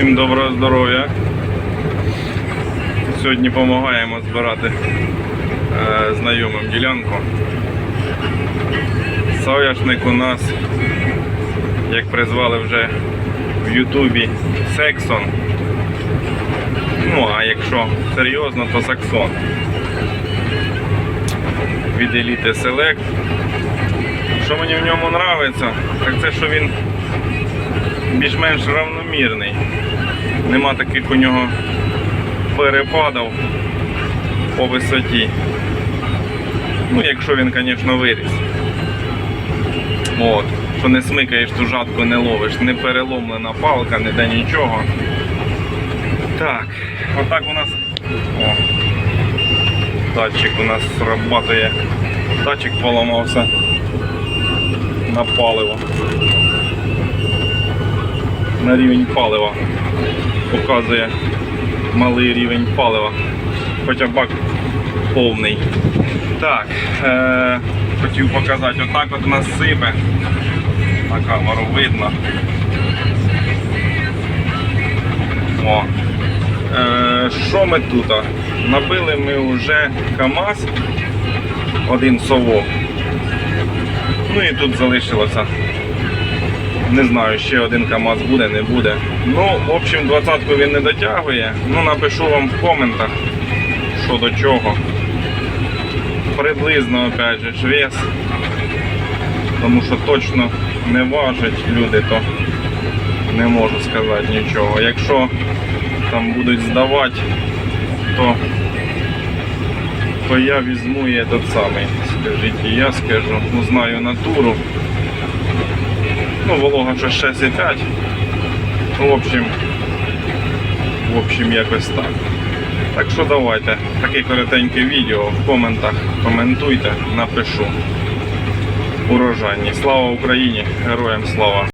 Всім доброго здоров'я. Сьогодні допомагаємо збирати е, знайомим ділянку. Соняшник у нас, як призвали вже в Ютубі, Сексон. Ну, а якщо серйозно, то Саксон. Від Elite Select. Що мені в ньому подобається, так це що він більш-менш равномірний. Нема таких у нього перепадів по висоті. Ну, якщо він, звісно, виріс. От. Що не смикаєш ту жатку, не ловиш, не переломлена палка, не де нічого. Так, отак у нас. О, датчик у нас срабатує. Датчик поламався на паливо на рівень палива. Показує малий рівень палива. Хоча бак повний. Так, е- хотів показати, отак от нас сипе. На камеру видно. О. Е- що ми тут? Набили ми вже КАМАЗ, один совок. Ну і тут залишилося не знаю, ще один КАМАЗ буде, не буде. Ну, в общем, двадцятку він не дотягує. Ну, напишу вам в коментах, що до чого. Приблизно, опять же, вес. Тому що точно не важать люди, то не можу сказати нічого. Якщо там будуть здавати, то, то я візьму і этот самий. Скажіть, і я скажу, ну знаю натуру. Ну, волога вже 6,5. Ну, в общем, в общем, якось так. Так що давайте, таке коротеньке відео в коментах коментуйте, напишу. Урожайні. Слава Україні! Героям слава!